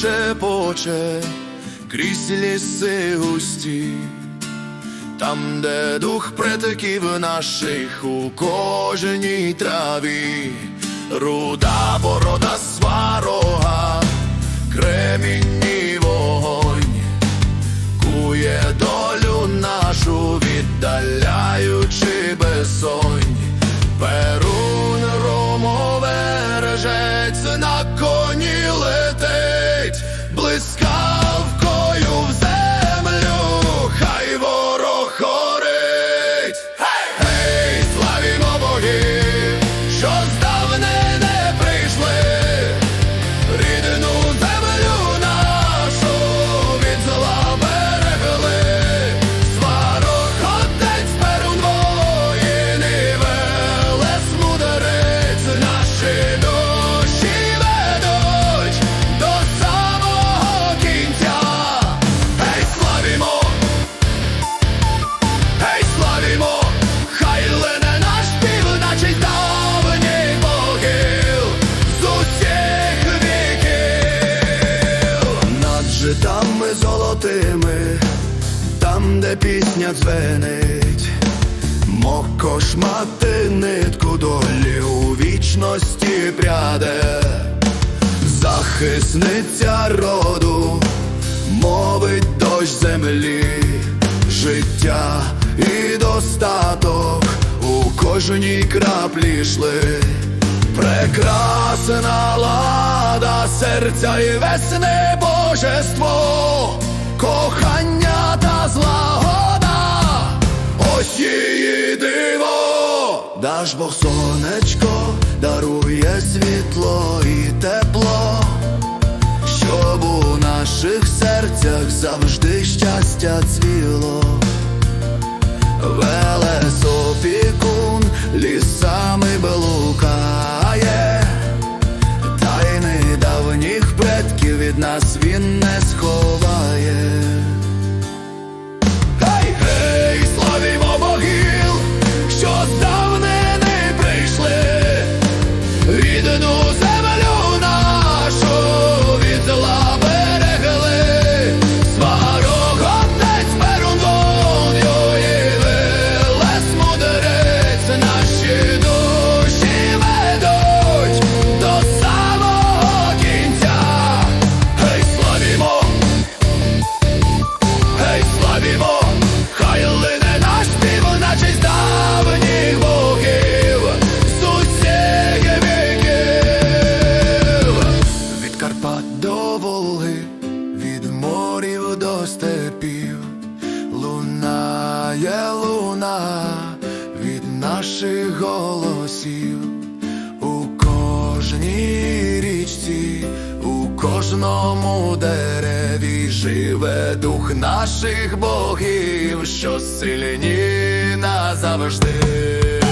шепоче крізь ліси густі, там, де дух предків наших у кожній траві, руда борода сварога, кремінь вогонь, кує долю нашу, віддаляючи безсонь. Перун ромовережець на коні летить, де пісня дзвенить, Моко шмати нитку долі у вічності пряде, захисниця роду, мовить дощ землі, життя і достаток у кожній краплі йшли. Прекрасна лада серця і весни божество, кохання та злагода, даш Бог сонечко, дарує світло і тепло, щоб у наших серцях завжди щастя цвіло. Велес опікун лісами блукає, до степів, лунає луна від наших голосів у кожній річці, у кожному дереві живе дух наших богів, що сильні назавжди.